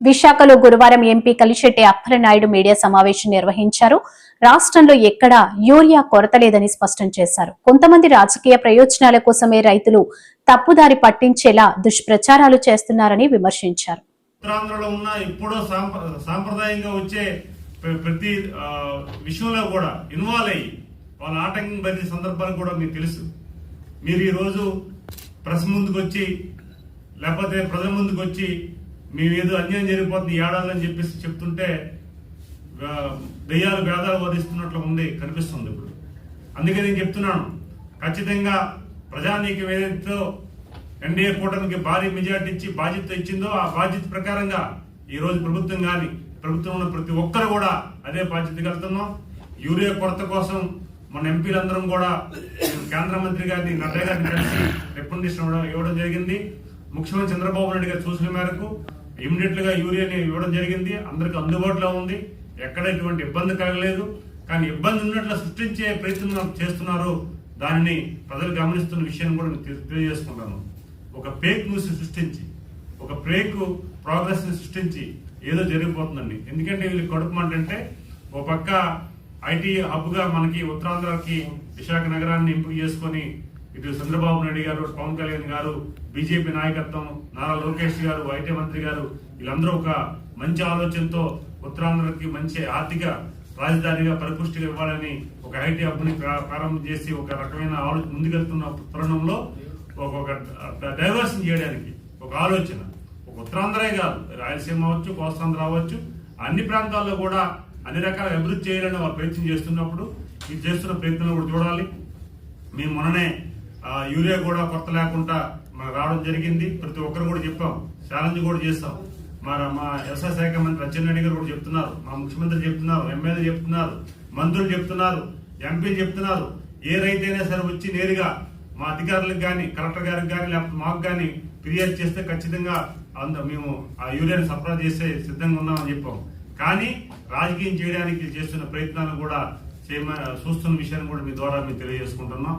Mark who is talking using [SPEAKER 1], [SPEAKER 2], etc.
[SPEAKER 1] విశాఖలో గురువారం MP Kalisetti Appalanaidu media సమావేశం నిర్వహించారు. రాష్ట్రంలో ఎక్కడా యూరియా కొరత లేదని స్పష్టం చేశారు. కొంతమంది రాజకీయ ప్రయోజనాల కోసమే రైతులు తప్పుదారి పట్టించేలా దుష్ప్రచారాలు చేస్తున్నారని విమర్శించారు.
[SPEAKER 2] ఉన్న సాంప్రదాయంగా వచ్చే ప్రతి విషయంలో కూడా ఇన్వాల్వ్ అయ్యి వాళ్ళ ఆటంకం పడిన సందర్భాలు కూడా మీకు తెలుసు. మీరు ఈరోజు ప్రెస్ ముందుకు వచ్చి లేకపోతే ప్రజల ముందుకు వచ్చి మేమేదో ఏదో అన్యాయం జరిగిపోతుంది ఈ ఏడాది అని చెప్పేసి చెప్తుంటే దయ్యాలు దెయ్యాలు వేదాలు వధిస్తున్నట్లు ఉంది కనిపిస్తుంది ఇప్పుడు. అందుకే నేను చెప్తున్నాను ఖచ్చితంగా ప్రజానీకం ఏదైతే ఎన్డీఏ కూటమికి భారీ మెజార్టీ ఇచ్చి బాధ్యత ఇచ్చిందో ఆ బాధ్యత ప్రకారంగా ఈరోజు ప్రభుత్వం కానీ ప్రభుత్వంలో ఉన్న ప్రతి ఒక్కరు కూడా అదే బాధ్యత వెళ్తున్నాం. యూరియా కొరత కోసం మన ఎంపీలందరం కూడా కేంద్ర మంత్రి గారిని నడ్డా గారిని కలిసి రికమెండేషన్ ఇవ్వడం జరిగింది. ముఖ్యమంత్రి చంద్రబాబు నాయుడు గారి సూచన మేరకు ఇమ్మీడియట్గా యూరియాని ఇవ్వడం జరిగింది. అందరికి అందుబాటులో ఉంది. ఎక్కడ ఎటువంటి ఇబ్బంది కలగలేదు. కానీ ఇబ్బంది ఉన్నట్లు సృష్టించే ప్రయత్నం చేస్తున్నారు. దానిని ప్రజలు గమనిస్తున్న విషయాన్ని కూడా నేను తెలి- తెలియజేసుకుంటాను. ఒక ఫేక్ న్యూస్ సృష్టించి ఒక ఫేక్ ప్రోగ్రెస్ని సృష్టించి ఏదో జరిగిపోతుందండి. ఎందుకంటే వీళ్ళు కడుపు అంటే ఒక పక్క ఐటీ హబ్గా మనకి ఉత్తరాంధ్రకి విశాఖ నగరాన్ని ఎంపిక చేసుకొని ఇటు చంద్రబాబు నాయుడు గారు పవన్ కళ్యాణ్ గారు బీజేపీ నాయకత్వం నారా లోకేష్ గారు ఐటీ మంత్రి గారు వీళ్ళందరూ ఒక మంచి ఆలోచనతో ఉత్తరాంధ్రకి మంచి ఆర్థిక రాజధానిగా పరిపుష్టిగా ఇవ్వాలని ఒక ఐటీ హబ్ని ప్రారంభం చేసి ఒక రకమైన ఆలోచన ముందుకెళ్తున్న తరుణంలో ఒక డైవర్షన్ చేయడానికి ఒక ఆలోచన. ఒక ఉత్తరాంధ్రే కాదు రాయలసీమ అవ్వచ్చు కోస్తాంధ్ర అవ్వచ్చు అన్ని ప్రాంతాల్లో కూడా అన్ని రకాల అభివృద్ధి చేయాలని వాళ్ళు ప్రయత్నం చేస్తున్నప్పుడు ఇది చేస్తున్న ప్రయత్నం కూడా చూడాలి. మేము మొన్ననే యూరియా కూడా కొత్త లేకుండా మాకు రావడం జరిగింది. ప్రతి ఒక్కరు కూడా చెప్పాం. ఛాలెంజ్ కూడా చేస్తాం. మన మా వ్యవసాయ శాఖ మంత్రి అచ్చెన్నాయుడు గారు కూడా చెప్తున్నారు. మా ముఖ్యమంత్రి చెప్తున్నారు. ఎమ్మెల్యే చెప్తున్నారు. మంత్రులు చెప్తున్నారు. ఎంపీలు చెప్తున్నారు. ఏ రైతైనా సరే వచ్చి నేరుగా మా అధికారులకు కానీ కలెక్టర్ గారికి కానీ లేకపోతే మాకు కానీ ఫిర్యాదు చేస్తే ఖచ్చితంగా అంద మేము ఆ యూరియాని సరఫరా చేసే సిద్ధంగా ఉన్నామని చెప్పాం. కానీ రాజకీయం చేయడానికి చేస్తున్న ప్రయత్నాలు కూడా చేయమ చూస్తున్న విషయాన్ని కూడా మీ ద్వారా మేము తెలియజేసుకుంటున్నాం.